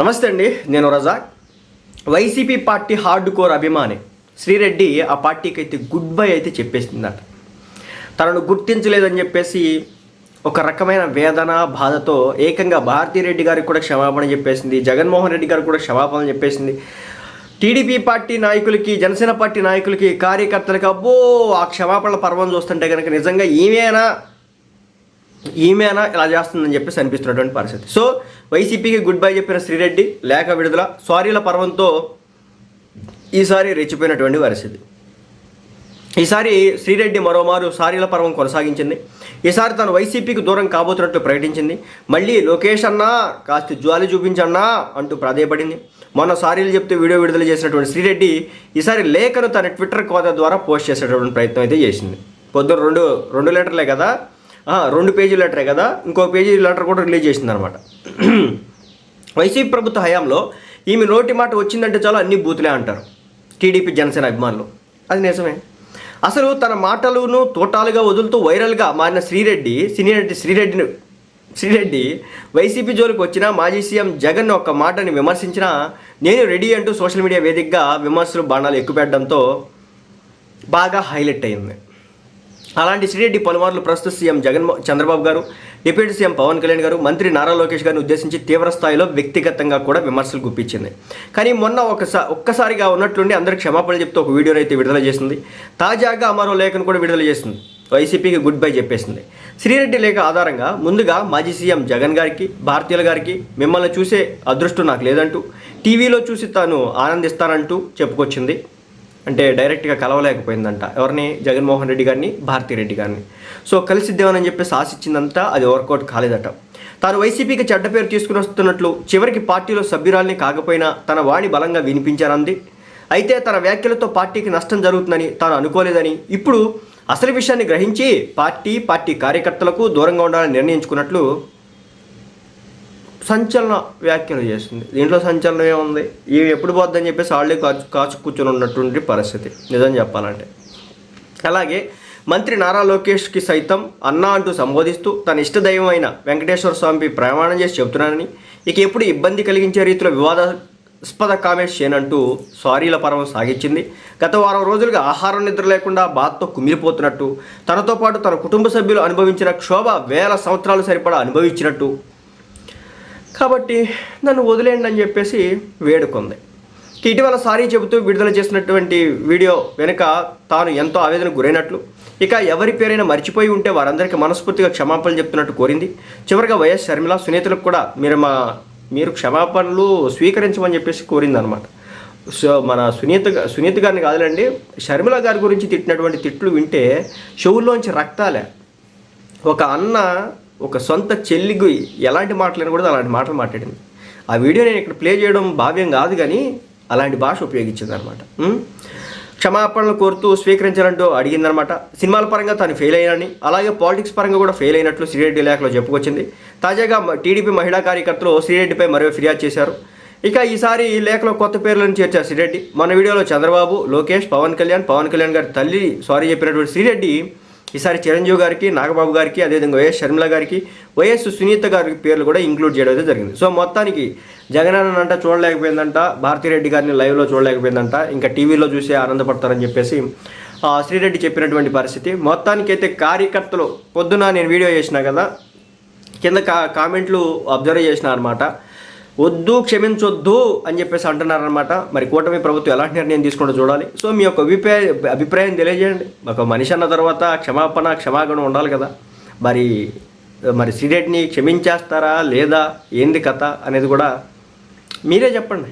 నమస్తే అండి నేను Razak. YCP party hard core అభిమాని శ్రీరెడ్డి ఆ పార్టీకి అయితే గుడ్ బై అయితే చెప్పేసిందట. తనను గుర్తించలేదని చెప్పేసి ఒక రకమైన వేదన బాధతో ఏకంగా భారతీ రెడ్డి గారికి కూడా క్షమాపణ చెప్పేసింది జగన్మోహన్ రెడ్డి గారికి కూడా క్షమాపణ చెప్పేసింది. టీడీపీ పార్టీ నాయకులకి జనసేన పార్టీ నాయకులకి కార్యకర్తలకి అబ్బో ఆ క్షమాపణల పర్వం చూస్తుంటే కనుక నిజంగా ఈమెనా ఈమెనా ఇలా చేస్తుందని చెప్పేసి అనిపిస్తున్నటువంటి పరిస్థితి. సో వైసీపీకి గుడ్ బై చెప్పిన శ్రీరెడ్డి లేఖ విడుదల సారీల పర్వంతో ఈసారి రెచ్చిపోయినటువంటి పరిస్థితి. ఈసారి శ్రీరెడ్డి మరోమారు సారీల పర్వం కొనసాగించింది. ఈసారి తను వైసీపీకి దూరం కాబోతున్నట్లు ప్రకటించింది. మళ్ళీ లోకేష్ అన్నా కాస్త జ్వాలి చూపించన్నా అంటూ ప్రాధేయపడింది. మొన్న సారీలు చెప్తూ వీడియో విడుదల చేసినటువంటి శ్రీరెడ్డి ఈసారి లేఖను తన ట్విట్టర్ ఖాతా ద్వారా పోస్ట్ చేసేటటువంటి ప్రయత్నం అయితే చేసింది. పొద్దున్న రెండు రెండు లెటర్లే కదా? రెండు పేజీ లెటరే కదా? ఇంకో పేజీ లెటర్ కూడా రిలీజ్ చేసింది అనమాట వైసీపీ ప్రభుత్వ హయాంలో ఈమె నోటి మాట వచ్చిందంటే చాలు అన్ని బూతులే అంటారు. టీడీపీ జనసేన అభిమానులు. అది నిజమే. అసలు తన మాటలను తోటాలుగా వదులుతూ వైరల్గా మారిన శ్రీరెడ్డి సినీరెడ్డి శ్రీరెడ్డిని శ్రీరెడ్డి వైసీపీ జోలికి వచ్చిన మాజీ సీఎం జగన్ ఒక్క మాటని విమర్శించినా నేను రెడీ అంటూ సోషల్ మీడియా వేదికగా విమర్శలు బాణాలు ఎక్కుపెట్టడంతో బాగా హైలైట్ అయింది. అలాంటి శ్రీరెడ్డి పలుమార్లు ప్రస్తుత సీఎం జగన్ చంద్రబాబు గారు డిప్యూటీ సీఎం పవన్ కళ్యాణ్ గారు మంత్రి నారా లోకేష్ గారిని ఉద్దేశించి తీవ్ర స్థాయిలో వ్యక్తిగతంగా కూడా విమర్శలు గుప్పించింది. కానీ మొన్న ఒకసా ఒక్కసారిగా ఉన్నట్లుండి అందరికి క్షమాపణలు చెప్తూ ఒక వీడియోని అయితే విడుదల చేసింది. తాజాగా మరో లేఖను కూడా విడుదల చేసింది. వైసీపీకి గుడ్ బై చెప్పేసింది. శ్రీరెడ్డి లేఖ ఆధారంగా ముందుగా మాజీ సీఎం జగన్ గారికి భారతీయుల గారికి మిమ్మల్ని చూసే అదృష్టం నాకు లేదంటూ టీవీలో చూసి తాను ఆనందిస్తానంటూ చెప్పుకొచ్చింది. అంటే డైరెక్ట్గా కలవలేకపోయిందంట. ఎవరిని? జగన్మోహన్ రెడ్డి గారిని భారతీరెడ్డి గారిని. సో కలిసిద్దామని చెప్పేసి ఆశించిందంతా అది వర్కౌట్ కాలేదట. తాను వైసీపీకి చెడ్డ పేరు తీసుకుని వస్తున్నట్లు చివరికి పార్టీలో సభ్యురాల్ని కాకపోయినా తన వాణి బలంగా వినిపించారంది అయితే తన వ్యాఖ్యలతో పార్టీకి నష్టం జరుగుతుందని తాను అనుకోలేదని ఇప్పుడు అసలు విషయాన్ని గ్రహించి పార్టీ పార్టీ కార్యకర్తలకు దూరంగా ఉండాలని నిర్ణయించుకున్నట్లు సంచలన వ్యాఖ్యలు చేస్తుంది. దీంట్లో సంచలనం ఏముంది? ఇవి ఎప్పుడు పోద్దని చెప్పేసి ఆళ్ళే కాచు కాచు కూర్చొని ఉన్నటువంటి పరిస్థితి. నిజం చెప్పాలంటే. అలాగే మంత్రి నారా లోకేష్కి సైతం అన్నా అంటూ సంబోధిస్తూ తన ఇష్టదైవం అయిన వెంకటేశ్వర స్వామి ప్రమాణం చేసి చెబుతున్నానని ఇక ఎప్పుడు ఇబ్బంది కలిగించే రీతిలో వివాదాస్పద కామెంట్స్ చేయనంటూ సారీల పర్వం సాగించింది. గత వారం రోజులుగా ఆహారం నిద్ర లేకుండా బాధతో కుమిలిపోతున్నట్టు తనతో పాటు తన కుటుంబ సభ్యులు అనుభవించిన క్షోభ వేల సంవత్సరాలు సరిపడా అనుభవించినట్టు కాబట్టి నన్ను వదిలేయండి అని చెప్పేసి వేడుకుంది. ఇటీవల సారీ చెబుతూ విడుదల చేసినటువంటి వీడియో వెనుక తాను ఎంతో ఆవేదన గురైనట్లు ఇక ఎవరి పేరైనా మర్చిపోయి ఉంటే వారందరికీ మనస్ఫూర్తిగా క్షమాపణలు చెప్తున్నట్టు కోరింది. చివరిగా వైఎస్ షర్మిల సునీతలకు కూడా మీరు మా మీరు క్షమాపణలు స్వీకరించమని చెప్పేసి కోరింది అనమాట సో మన సునీత సునీత గారిని కాదులండి షర్మిల గారి గురించి తిట్టినటువంటి తిట్లు వింటే చెవుల్లోంచి రక్తాలే. ఒక అన్న ఒక సొంత చెల్లికి ఎలాంటి మాటలు కూడా అలాంటి మాటలు మాట్లాడింది. ఆ వీడియో నేను ఇక్కడ ప్లే చేయడం భావ్యం కాదు కానీ అలాంటి భాష ఉపయోగించింది అనమాట క్షమాపణలు కోరుతూ స్వీకరించాలంటూ అడిగిందనమాట. సినిమాల పరంగా తాను ఫెయిల్ అయినని అలాగే పాలిటిక్స్ పరంగా కూడా ఫెయిల్ అయినట్లు శ్రీరెడ్డి లేఖలో చెప్పుకొచ్చింది. తాజాగా టీడీపీ మహిళా కార్యకర్తలు శ్రీరెడ్డిపై మరో ఫిర్యాదు చేశారు. ఇక ఈసారి ఈ లేఖలో కొత్త పేర్లను చేర్చారు శ్రీరెడ్డి. మన వీడియోలో చంద్రబాబు లోకేష్ పవన్ కళ్యాణ్ పవన్ కళ్యాణ్ గారి తల్లి సారీ చెప్పినటువంటి శ్రీరెడ్డి ఈసారి చిరంజీవి గారికి నాగబాబు గారికి అదేవిధంగా వైఎస్ షర్మిల గారికి వైఎస్ సునీత గారి పేర్లు కూడా ఇంక్లూడ్ చేయడం అయితే జరిగింది. సో మొత్తానికి జగనన్న అంట చూడలేకపోయిందంట భారతిరెడ్డి గారిని లైవ్లో చూడలేకపోయిందంట ఇంకా టీవీలో చూసి ఆనందపడతారని చెప్పేసి శ్రీరెడ్డి చెప్పినటువంటి పరిస్థితి. మొత్తానికైతే కార్యకర్తలు పొద్దున నేను వీడియో చేసిన కదా కింద కా కామెంట్లు అబ్జర్వ్ చేసిన అనమాట వద్దు క్షమించొద్దు అని చెప్పేసి అంటున్నారనమాట మరి కూటమి ప్రభుత్వం ఎలాంటి నిర్ణయం తీసుకుంటూ చూడాలి? సో మీ యొక్క అభిప్రాయ అభిప్రాయం తెలియజేయండి. ఒక మనిషి అన్న తర్వాత క్షమాపణ క్షమాగుణం ఉండాలి కదా. మరి మరి శ్రీరెడ్డిని క్షమించేస్తారా లేదా? ఏంది కథ? అనేది కూడా మీరే చెప్పండి.